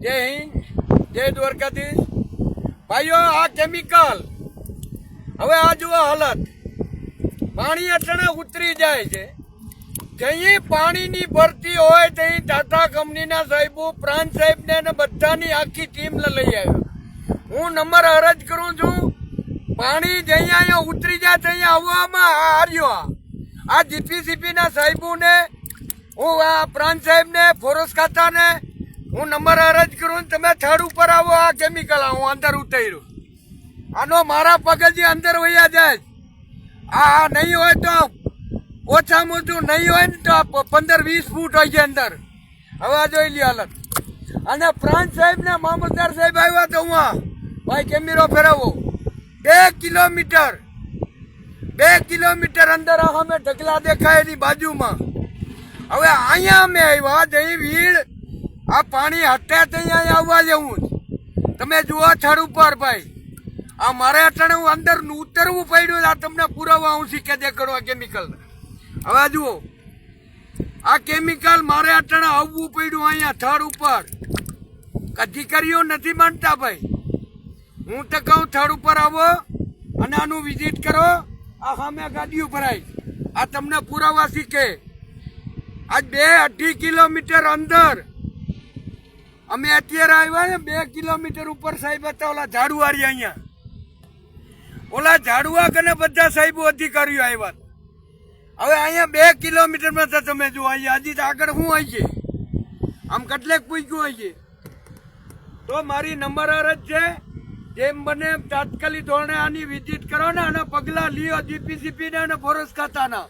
જય હિન્દ, જય દ્વારકાધીશ. ભાઈઓ, આ કેમિકલ હવે આ જુઓ હાલત. પાણી અટણે ઉતરી જાય છે. જઈ પાણીની ભરતી હોય તઈ ટાટા કંપનીના સાહેબો, પ્રાંત સાહેબને ને બધાની આખી ટીમ લઈ આવ્યો. હું નંબર અરજ કરું છું, પાણી જઈ અહીંયા ઉતરી જાય ત્યાં આવવામાં હાર્યો આ. આ જીપીસીપી ના સાહેબોને, હું આ પ્રાંત સાહેબને, ફોરસ ખાતાને હું નંબર અરજ કરું તમે થર્ડ ઉપર આવો આ કેમિકલ હું અંદર ઉતર્યું. આનો મારા પગજી અંદર વયા જાય. આ નહીં હોય તો ઓછામાં ઓછું નહીં હોય ને તો પંદર વીસ ફૂટ હોય છે અંદર. હવે જોઈ લ્યો હાલત. અને પ્રાંત સાહેબ ને મામલદાર સાહેબ આવ્યા તો હું ભાઈ કેમેરો ફેરવો બે કિલોમીટર બે કિલોમીટર અંદર અમે ઢગલા દેખાય એની બાજુમાં. હવે અહીંયા અમે આવ્યા જઈ વીડ આ પાણી હટે તો અહીંયા આવવા જેવું જ. તમે જુઓ છડ ઉપર ભાઈ. આ મારે અટાણે હું અંદર ઉતરવું પડ્યું આ તમને પુરાવા હું શીખે દેખાડો આ કેમિકલ હવે જુઓ. આ કેમિકલ મારે અટાણે આવવું પડ્યું અહીંયા થડ ઉપર. અધિકારીઓ નથી માનતા ભાઈ. હું તો કહું થડ ઉપર આવો અને આનું વિઝિટ કરો. આ સામે ગાડીઓ ભરાય. આ તમને પુરાવા શીખે. આજ બે અઢી કિલોમીટર અંદર અમે અત્યારે આવ્યા ને બે કિલોમીટર ઉપર સાહેબ હતા, ઓલા ઝાડુઆરી અહીંયા. ઓલા ઝાડુઆ કને બધા સાહેબો અધિકારીઓ આવ્યા હવે અહીંયા બે કિલોમીટરમાં તો તમે જુઓ, અહીંયા હજી તો આગળ શું હોય છે આમ કેટલેક પૂછ્યું હોય છે. તો મારી નંબર અરજ છે, જેમ બને એમ તાત્કાલિક ધોરણે આની વિઝિટ કરો ને અને પગલાં લ્યો જીપીસીપીને અને ફોરેસ્ટ ખાતાના.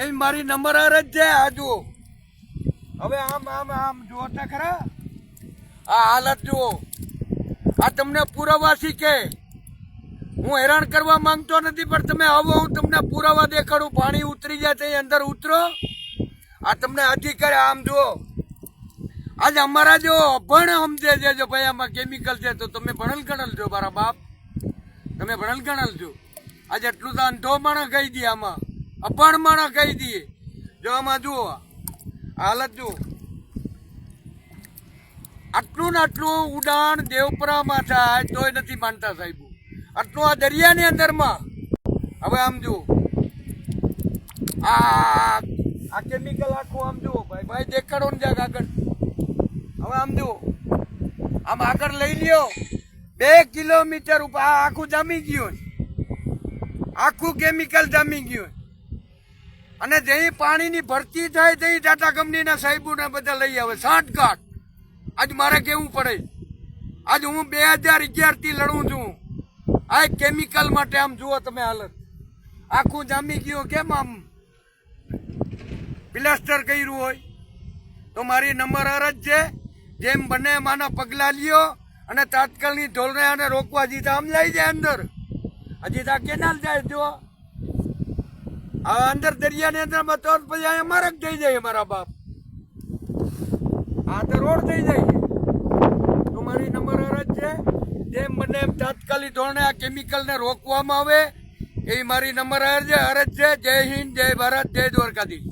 એવી મારી નંબર અરજ છે, આ જુઓ. હવે આમ આમ આમ, જુઓ ખરા. આ હાલત જુઓ. આ તમને પુરાવા શીખે હું હેરાન કરવા માંગતો નથી, પણ તમે આવો, હું તમને પુરાવા દેખાડું. પાણી ઉતરી જાય તો અંદર ઉતરો. આ તમને અધિકાર, આમ જુઓ. આજે અમારા જો અભણ સમજે છે જો ભાઈ, આમાં કેમિકલ છે તો તમે ભણેલ ગણેલ છો મારા બાપ. તમે ભણેલ ગણેલ છો. આજે એટલું તો અંધો માણસ કહી દે આમાં. અભણ માણસ કહી દઈએ જો આમાં જુઓ હાલત જુઓ. આટલું ને આટલું ઉડાણ દેવપરામાં થાય તોય નથી માનતા સાહેબ. આટલું આ દરિયાની અંદરમાં. હવે આમ જુઓ. આ આ કેમિકલ આખું આમ જુઓ ભાઈ. ભાઈ, દેખાડો ને જાગ આગળ. હવે આમ જુઓ. આમ આગળ લઈ લ્યો. બે કિલોમીટર ઉપર આ આખું જામી ગયું આખું કેમિકલ જામી ગયું અને જઈ પાણીની ભરતી થાય તે ટાટા કંપનીના સાહેબોને બધા લઈ આવે. સાંઠગાંઠ આજ મારે કેવું પડે? આજ હું બે હજાર અગિયારથી લડું છું. આ કેમિકલ માટે આમ જુઓ તમે હાલત. આખું જામી ગયું કેમ આમ? પ્લાસ્ટર કર્યું હોય. તો મારી નંબર અરજ છે, જેમ બને માના પગલા લ્યો અને તાત્કાલની ધોરણે રોકવા જીતા આમ લઈ જાય અંદર. હજી તો કેનાલ જાય જો આ અંદર દરિયાની અંદર બતાવો પછી અહીંયા મારક થઈ જાય મારા બાપ. આ તો રોડ થઈ જાય. તો મારી નંબર અરજ છે. જેમ બને એમ તાત્કાલિક ધોરણે આ કેમિકલને રોકવામાં આવે. એવી મારી નંબર અરજ અરજ છે. જય હિન્દ, જય ભારત, જય દ્વારકાધીશ.